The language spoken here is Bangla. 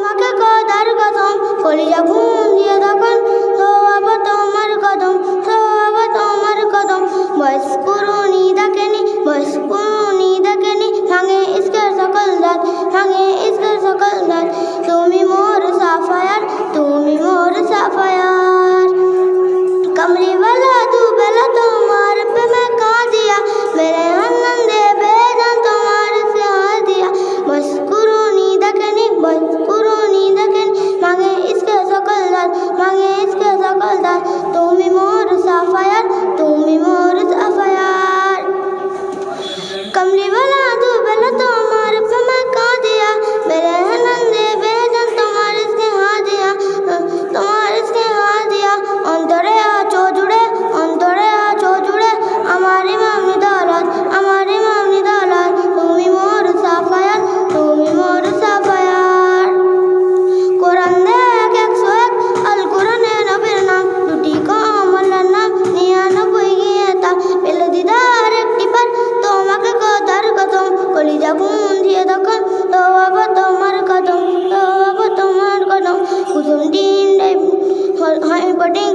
তোমাকে কদার কদম, কলিজা ঘুম দিয়ে তখন সোয়াবা তোমার কদম সোয়াবা তোমার কদম বয়স পুরুনি যখন দৌড়াবো তোমার কদম দৌড়াবো তোমার কদম। প্রথম দিন হয় বটে